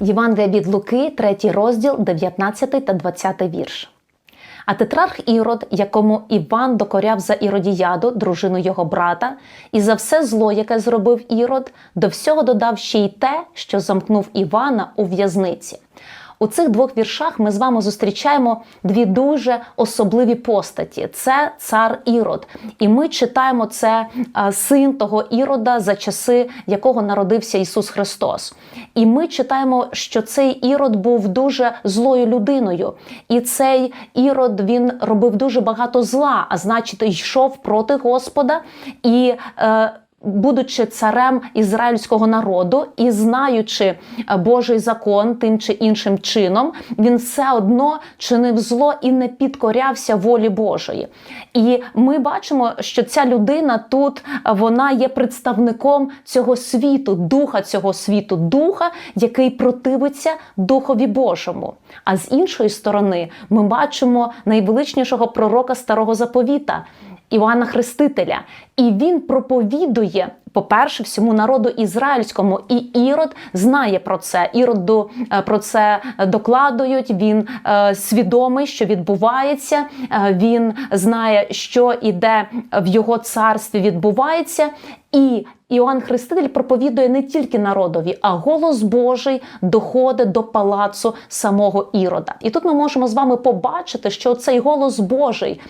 Євангелія від Луки, 3 розділ, 19 та 20 вірш. А тетрарх Ірод, якому Іван докоряв за Іродіяду, дружину його брата, і за все зло, яке зробив Ірод, до всього додав ще й те, що замкнув Івана у в'язниці. У цих двох віршах ми з вами зустрічаємо дві дуже особливі постаті: це цар Ірод. І ми читаємо це син того Ірода, за часи якого народився Ісус Христос. І ми читаємо, що цей Ірод був дуже злою людиною, і цей Ірод він робив дуже багато зла, а значить, йшов проти Господа і. Е, Будучи царем ізраїльського народу і знаючи Божий закон тим чи іншим чином, він все одно чинив зло і не підкорявся волі Божої. І ми бачимо, що ця людина тут вона є представником цього світу, духа цього світу, духа, який противиться Духові Божому. А з іншої сторони, ми бачимо найвеличнішого пророка старого заповіта. Іоанна Хрестителя, і він проповідує, по-перше, всьому народу ізраїльському, і Ірод знає про це. Іроду до про це докладують. Він е, свідомий, що відбувається. Е, він знає, що іде в його царстві відбувається. І Іоанн Хреститель проповідує не тільки народові, а голос Божий доходить до палацу самого Ірода. І тут ми можемо з вами побачити, що цей голос Божий,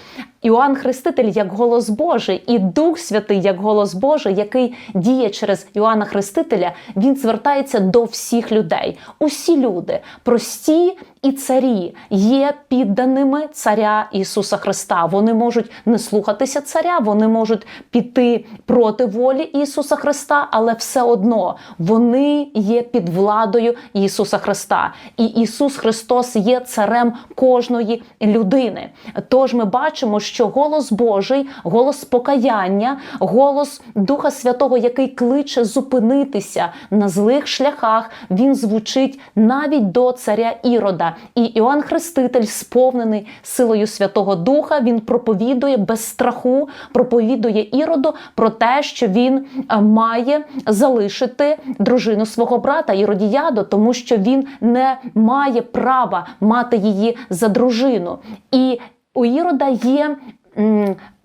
Іоанн Хреститель як голос Божий, і Дух Святий як голос Божий, який діє через Іоанна Хрестителя, він звертається до всіх людей. Усі люди, прості і царі, є підданими царя Ісуса Христа. Вони можуть не слухатися царя, вони можуть піти проти волі Ісуса Христа, але все одно вони є під владою Ісуса Христа. І Ісус Христос є царем кожної людини. Тож ми бачимо, що голос Божий, голос покаяння, голос Духа Святого, який кличе зупинитися на злих шляхах, він звучить навіть до царя Ірода. І Іоанн Хреститель, сповнений силою Святого Духа, він проповідує без страху, проповідує Іроду про те, що він має залишити дружину свого брата Іродіяду, тому що він не має права мати її за дружину. І у Ірода є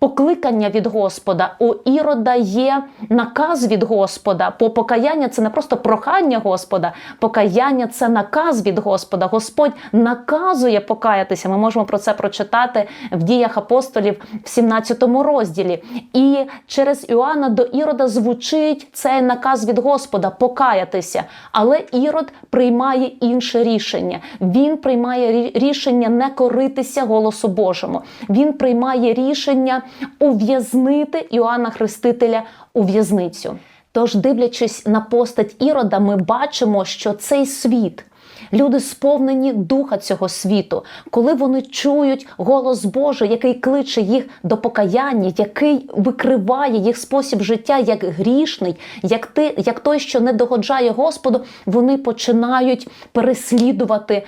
покликання від Господа, у Ірода є наказ від Господа. По покаяння це не просто прохання Господа, покаяння це наказ від Господа. Господь наказує покаятися. Ми можемо про це прочитати в діях апостолів в 17 розділі. І через Іоанна до Ірода звучить цей наказ від Господа покаятися. Але Ірод приймає інше рішення. Він приймає рішення не коритися голосу Божому. Він приймає рішення ув'язнити Іоанна Хрестителя у в'язницю. Тож, дивлячись на постать Ірода, ми бачимо, що цей світ. Люди сповнені духа цього світу, коли вони чують голос Божий, який кличе їх до покаяння, який викриває їх спосіб життя як грішний, як ти, як той, що не догоджає Господу, вони починають переслідувати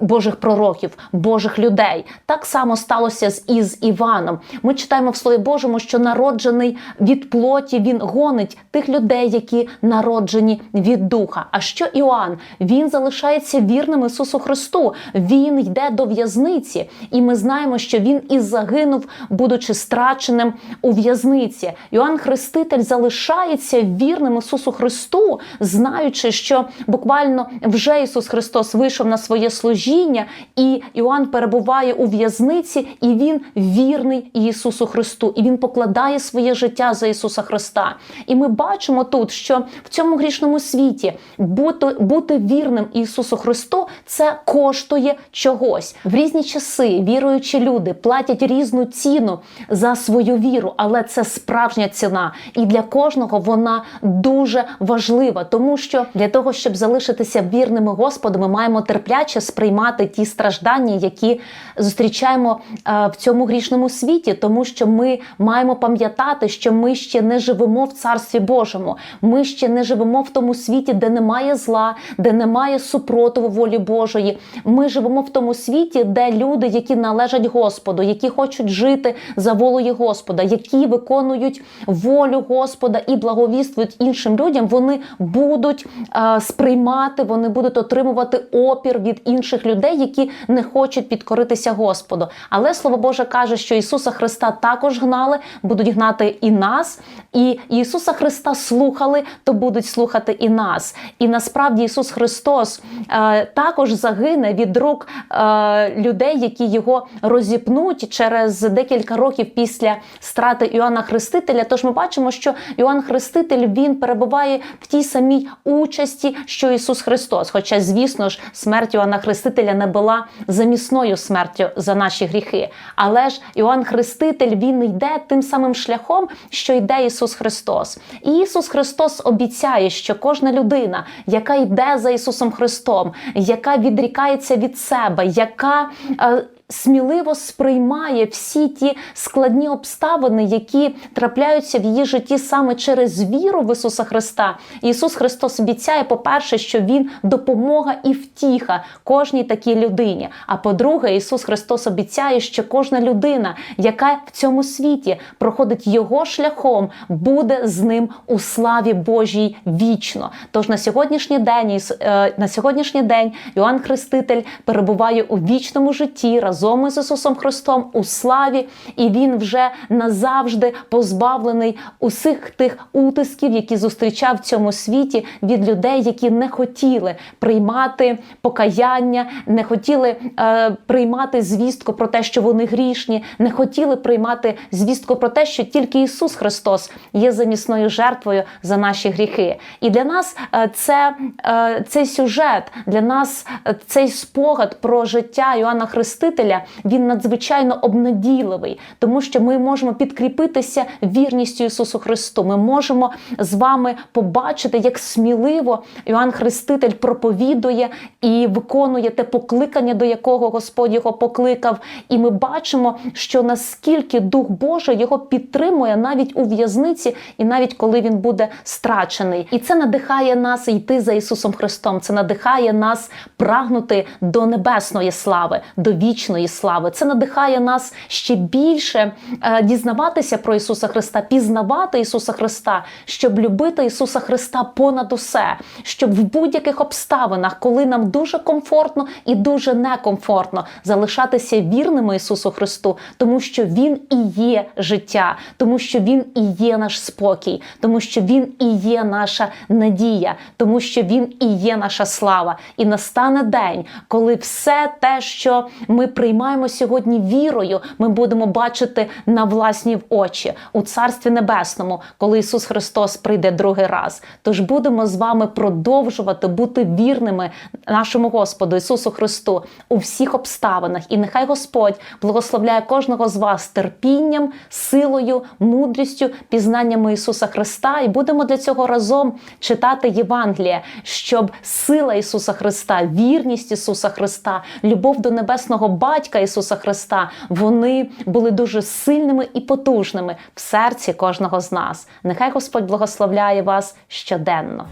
Божих пророків, Божих людей. Так само сталося з із Іваном. Ми читаємо в Слові Божому, що народжений від плоті він гонить тих людей, які народжені від духа. А що Іоанн? Він залишається вірним Ісусу Христу. Він йде до в'язниці, і ми знаємо, що він і загинув, будучи страченим у в'язниці. Іоанн Хреститель залишається вірним Ісусу Христу, знаючи, що буквально вже Ісус Христос вийшов на своє служіння, служіння, і Іоанн перебуває у в'язниці, і він вірний Ісусу Христу, і він покладає своє життя за Ісуса Христа. І ми бачимо тут, що в цьому грішному світі бути, бути вірним Ісусу Христу це коштує чогось. В різні часи віруючі люди платять різну ціну за свою віру, але це справжня ціна. І для кожного вона дуже важлива, тому що для того, щоб залишитися вірними Господу, ми маємо терпляче сприймати ті страждання, які зустрічаємо е, в цьому грішному світі, тому що ми маємо пам'ятати, що ми ще не живемо в царстві Божому. Ми ще не живемо в тому світі, де немає зла, де немає супротиву волі Божої. Ми живемо в тому світі, де люди, які належать Господу, які хочуть жити за волею Господа, які виконують волю Господа і благовіствують іншим людям, вони будуть е, сприймати, вони будуть отримувати опір від інших людей, які не хочуть підкоритися Господу. Але слово Боже каже, що Ісуса Христа також гнали, будуть гнати і нас, і Ісуса Христа слухали, то будуть слухати і нас. І насправді Ісус Христос е, також загине від рук е, людей, які його розіпнуть через декілька років після страти Іоанна Хрестителя. Тож ми бачимо, що Іоанн Хреститель він перебуває в тій самій участі, що Ісус Христос. Хоча, звісно ж, смерть Іоанна Хрестителя не була замісною смертю за наші гріхи. Але ж Іоанн Хреститель він йде тим самим шляхом, що йде Ісус Христос. І Ісус Христос обіцяє, що кожна людина, яка йде за Ісусом Христом, яка відрікається від себе, яка е, сміливо сприймає всі ті складні обставини, які трапляються в її житті саме через віру в Ісуса Христа. Ісус Христос обіцяє, по-перше, що Він допомога і втіха кожній такій людині. А по-друге, Ісус Христос обіцяє, що кожна людина, яка в цьому світі проходить Його шляхом, буде з ним у славі Божій вічно. Тож на сьогоднішній день е, на сьогоднішній день Іоанн Хреститель перебуває у вічному житті із Ісусом Христом у славі, і він вже назавжди позбавлений усіх тих утисків, які зустрічав в цьому світі від людей, які не хотіли приймати покаяння, не хотіли е, приймати звістку про те, що вони грішні, не хотіли приймати звістку про те, що тільки Ісус Христос є замісною жертвою за наші гріхи. І для нас е, це е, цей сюжет, для нас е, цей спогад про життя Іоанна Хрестителя він надзвичайно обнадійливий, тому що ми можемо підкріпитися вірністю Ісусу Христу. Ми можемо з вами побачити, як сміливо Іоанн Хреститель проповідує і виконує те покликання, до якого Господь його покликав. І ми бачимо, що наскільки Дух Божий його підтримує навіть у в'язниці, і навіть коли він буде страчений. І це надихає нас йти за Ісусом Христом. Це надихає нас прагнути до небесної слави, до вічної слави. Це надихає нас ще більше е, дізнаватися про Ісуса Христа, пізнавати Ісуса Христа, щоб любити Ісуса Христа понад усе, щоб в будь-яких обставинах, коли нам дуже комфортно і дуже некомфортно, залишатися вірними Ісусу Христу, тому що Він і є життя, тому що Він і є наш спокій, тому що Він і є наша надія, тому що Він і є наша слава. І настане день, коли все те, що ми приймаємо сьогодні вірою, ми будемо бачити на власні очі у Царстві Небесному, коли Ісус Христос прийде другий раз. Тож будемо з вами продовжувати бути вірними нашому Господу Ісусу Христу у всіх обставинах. І нехай Господь благословляє кожного з вас терпінням, силою, мудрістю, пізнанням Ісуса Христа. І будемо для цього разом читати Євангеліє, щоб сила Ісуса Христа, вірність Ісуса Христа, любов до небесного Батька Ісуса Христа, вони були дуже сильними і потужними в серці кожного з нас. Нехай Господь благословляє вас щоденно.